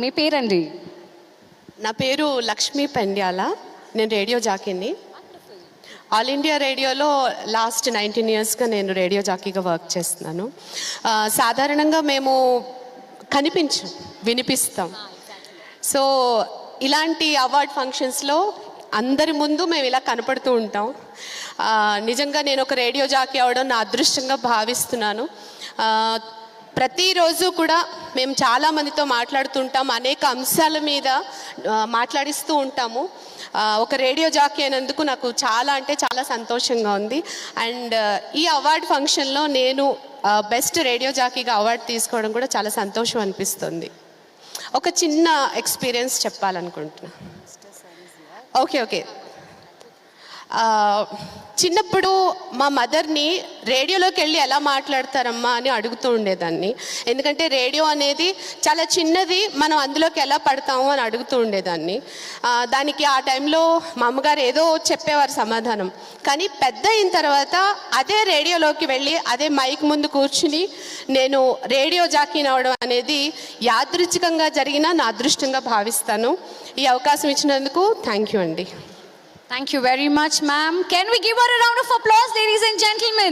మీ పేరండి? నా పేరు లక్ష్మీ పెండ్యాల. నేను రేడియో జాకీని. ఆల్ ఇండియా రేడియోలో లాస్ట్ నైన్టీన్ ఇయర్స్గా నేను రేడియో జాకీగా వర్క్ చేస్తున్నాను. సాధారణంగా మేము కనిపించం వినిపిస్తాం. సో ఇలాంటి అవార్డ్ ఫంక్షన్స్లో అందరి ముందు మేము ఇలా కనపడుతూ ఉంటాం. నిజంగా నేను ఒక రేడియో జాకీ అవడం నా అదృష్టంగా భావిస్తున్నాను. ప్రతిరోజు కూడా మేము చాలా మందితో మాట్లాడుతుంటాం అనేక అంశాల మీద మాట్లాడిస్తూ ఉంటాము. ఒక రేడియో జాకీ అయినందుకు నాకు చాలా అంటే చాలా సంతోషంగా ఉంది. అండ్ ఈ అవార్డ్ ఫంక్షన్లో నేను బెస్ట్ రేడియో జాకీగా అవార్డు తీసుకోవడం కూడా చాలా సంతోషం అనిపిస్తుంది. ఒక చిన్న ఎక్స్పీరియన్స్ చెప్పాలనుకుంటున్నా. Okay okay. చిన్నప్పుడు మా మదర్ని రేడియోలోకి వెళ్ళి ఎలా మాట్లాడతారమ్మా అని అడుగుతూ ఉండేదాన్ని. ఎందుకంటే రేడియో అనేది చాలా చిన్నది మనం అందులోకి ఎలా పడతాము అని అడుగుతూ ఉండేదాన్ని. దానికి ఆ టైంలో మా అమ్మగారు ఏదో చెప్పేవారు సమాధానం. కానీ పెద్ద అయిన తర్వాత అదే రేడియోలోకి వెళ్ళి అదే మైక్ ముందు కూర్చుని నేను రేడియో జాకీన్ అవడం అనేది యాదృచ్ఛికంగా జరిగిన నా అదృష్టంగా భావిస్తాను. ఈ అవకాశం ఇచ్చినందుకు థ్యాంక్ యూ అండి. Thank you very much, ma'am. Can we give her a round of applause, ladies and gentlemen?